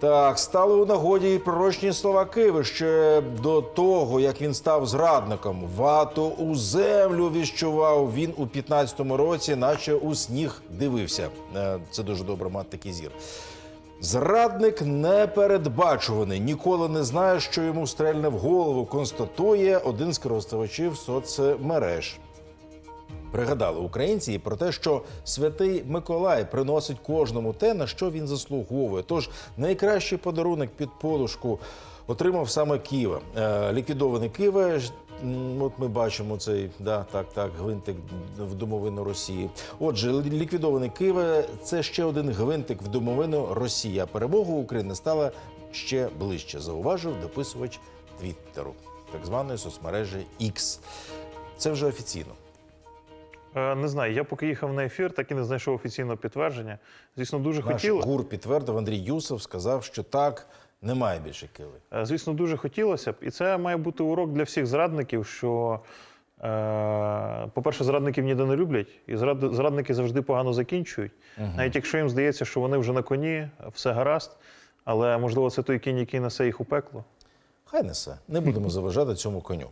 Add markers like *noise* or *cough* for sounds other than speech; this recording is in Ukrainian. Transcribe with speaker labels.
Speaker 1: Так, стали у нагоді і пророчні слова Киви ще до того, як він став зрадником. Вато у землю віщував він у 15-му році, наче у сніг дивився. Е, Це дуже добре мати такий зір. Зрадник непередбачуваний, ніколи не знає, що йому стрельне в голову. Констатує один з користувачів соцмереж. Пригадали українці і про те, що святий Миколай приносить кожному те, на що він заслуговує. Тож найкращий подарунок під подушку отримав саме Києва. Е, ліквідований Києва. От ми бачимо цей да, так, так, гвинтик в домовину Росії. Отже, ліквідований Києва це ще один гвинтик в домовину Росії. А перемога України стала ще ближче, зауважив дописувач Твіттеру, так званої соцмережі X. Це вже офіційно.
Speaker 2: Е, Не знаю, я поки їхав на ефір, так і не знайшов офіційного підтвердження. Звісно, дуже
Speaker 1: Наш
Speaker 2: хотіло.
Speaker 1: гур підтвердив Андрій Юсов, сказав, що так, немає більше киви.
Speaker 2: Е, Звісно, дуже хотілося б. І це має бути урок для всіх зрадників, що, е, по-перше, зрадників ніде не люблять, і зрадники завжди погано закінчують. Навіть якщо їм здається, що вони вже на коні, все гаразд, але можливо це той кінь, який несе їх у пекло.
Speaker 1: Хай несе. Не будемо *laughs* заважати цьому коню.